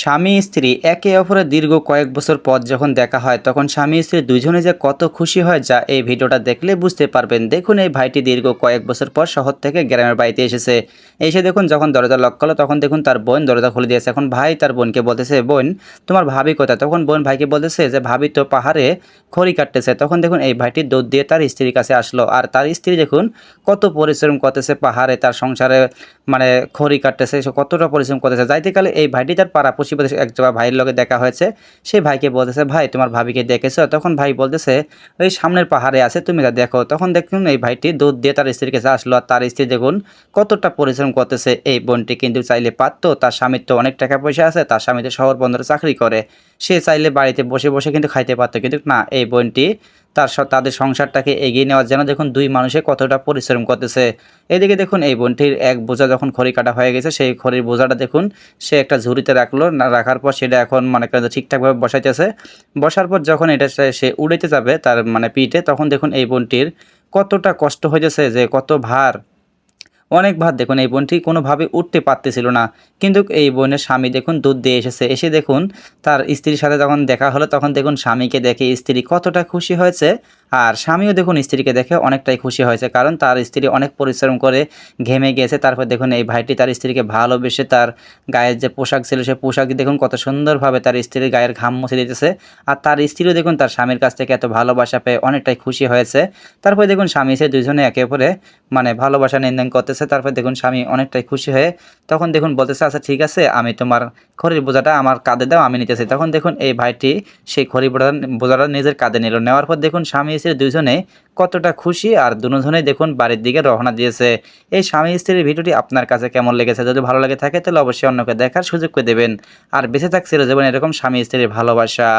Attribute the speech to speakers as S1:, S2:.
S1: স্বামী স্ত্রী একে অপরের দীর্ঘ কয়েক বছর পর যখন দেখা হয়, তখন স্বামী স্ত্রী দুজনে যে কত খুশি হয় যা এই ভিডিওটা দেখলে বুঝতে পারবেন। দেখুন, এই ভাইটি দীর্ঘ কয়েক বছর পর শহর থেকে গ্রামের বাড়িতে এসেছে। এসে দেখুন, যখন দরজা লক করল, তখন দেখুন তার বোন দরজা খুলে দিয়েছে। এখন ভাই তার বোনকে বলতেছে, বোন, তোমার ভাবি কোথায়? তখন বোন ভাইকে বলতেছে যে, ভাবি তো পাহাড়ে খড়ি কাটতেছে। তখন দেখুন, এই ভাইটি দুধ দিয়ে তার স্ত্রীর কাছে আসলো। আর তার স্ত্রী দেখুন, কত পরিশ্রম করতেছে পাহাড়ে, তার সংসারে মানে খড়ি কাটতেছে কতটা পরিশ্রম করতেছে। যাইতে কালে এই ভাইটি তার পাড়া প্রতিবেশী এক ভাইয়ের লগে দেখা হয়েছে। সেই ভাইকে বলতেছে, ভাই, তোমার ভাবিকে দেখেছ? তখন ভাই বলতেছে, ওই সামনের পাহাড়ে আছে, তুমি তা দেখো। তখন দেখুন এই ভাইটি দুধ দিয়ে তার স্ত্রীর কাছে আসলো। আর তার স্ত্রী দেখুন কতটা পরিশ্রম করতেছে এই বোনটি। কিন্তু চাইলে পারতো, তার স্বামীর তো অনেক টাকা পয়সা আছে, তার স্বামী তো শহর বন্দরে চাকরি করে। সে চাইলে বাড়িতে বসে বসে কিন্তু খাইতে পারতো। কিন্তু না, এই বোনটি তার তাদের সংসারটাকে এগিয়ে নেওয়ার জন্য দেখুন দুই মানুষে কতটা পরিশ্রম করতেছে। এদিকে দেখুন এই বোনটির এক বোঝা যখন খড়ি কাটা হয়ে গেছে, সেই খড়ির বোঝাটা দেখুন সে একটা ঝুড়িতে রাখল রাখার পর সেটা এখন মানে ঠিকঠাকভাবে বসাইতেছে। বসার পর যখন এটা সে- উড়াইতে যাবে তার মানে পিঠে, তখন দেখুন এই বোনটির কতটা কষ্ট হয়েছে যে কত ভার অনেক ভাত দেখুন, এই বোনটি কোনোভাবে উঠতে পারতেছিল না। কিন্তু এই বোনের স্বামী দেখুন দুধ দিয়ে এসেছে। এসে দেখুন, তার স্ত্রীর সাথে যখন দেখা হলো, তখন দেখুন স্বামীকে দেখে স্ত্রী কতটা খুশি হয়েছে। আর স্বামীও দেখুন স্ত্রীকে দেখে অনেকটাই খুশি হয়েছে, কারণ তার স্ত্রী অনেক পরিশ্রম করে ঘেমে গিয়েছে তারপর দেখুন এই ভাইটি তার স্ত্রীকে ভালোবেসে তার গায়ের যে পোশাক ছিল, সে পোশাক দেখুন কত সুন্দরভাবে তার স্ত্রীর গায়ের ঘাম মুছে দিতেছে। আর তার স্ত্রীও দেখুন তার স্বামীর কাছ থেকে এত ভালোবাসা পেয়ে অনেকটাই খুশি হয়েছে। তারপরে দেখুন স্বামী সে দুজনে একে অপরে মানে ভালোবাসা নিন্দন করতেছে। তারপর দেখুন স্বামী অনেকটাই খুশি হয়ে তখন দেখুন বলতেছে আচ্ছা ঠিক আছে, আমি তোমার খড়ির বোঝাটা আমার কাঁধে দাও, আমি নিতেছি। তখন দেখুন এই ভাইটি সেই খড়ি বোঝাটা বোঝাটা নিজের কাঁধে নিল। নেওয়ার পর দেখুন স্বামী স্ত্রী দুজনে কতটা খুশি আর দুজনেই দেখুন বাড়ির দিকে রওনা দিয়েছে। এই স্বামী স্ত্রীর ভিডিওটি আপনার কাছে কেমন লেগেছে? যদি ভালো লাগে থাকে তাহলে অবশ্যই অন্যকে দেখার সুযোগ করে দেবেন। আর বেঁচে থাকছিল যেমন এরকম স্বামী স্ত্রীর ভালোবাসা।